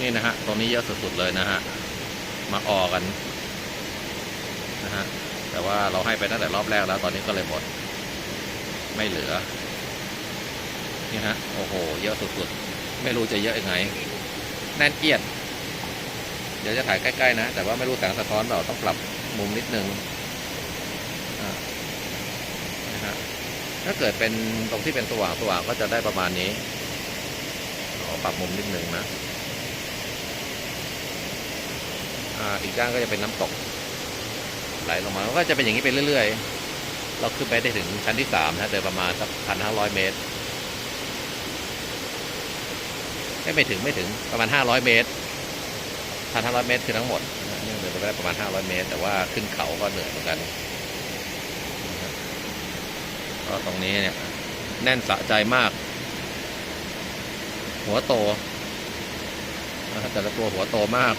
นี่นะฮะ ตรงนี้เยอะสุดๆเลยนะฮะ มาออกันนะฮะ แต่ว่าเราให้ไปตั้งแต่รอบแรกแล้ว ตอนนี้ก็เลยหมด ไม่เหลือ นี่ฮะ โอ้โห เยอะสุดๆ ไม่รู้จะเยอะยังไง แน่นเอียด เดี๋ยวจะถ่ายใกล้ๆนะ แต่ว่าไม่รู้แสงสะท้อนเราต้องปรับมุมนิดนึงนะฮะ ถ้าเกิดเป็นตรงที่เป็นสว่างสว่างก็จะได้ประมาณนี้ขอปรับมุมนิดนึงนะ อีกด้านก็จะเป็นน้ำตก ไหลลงมาก็จะเป็นอย่างนี้ไปเรื่อย ๆ เราขึ้นไปได้ถึงชั้นที่สามนะเดินประมาณสักพันห้าร้อยเมตรไม่ไม่ถึงไม่ถึงประมาณห้าร้อยเมตรพันห้าร้อยเมตรคือทั้งหมดนี่เดินไปได้ประมาณห้าร้อยเมตร แต่ว่าขึ้นเขาก็เหนื่อยเหมือนกันนะครับก็ตรงนี้เนี่ยแน่นสะใจมาก หัวโตแต่ละตัวหัวโตมาก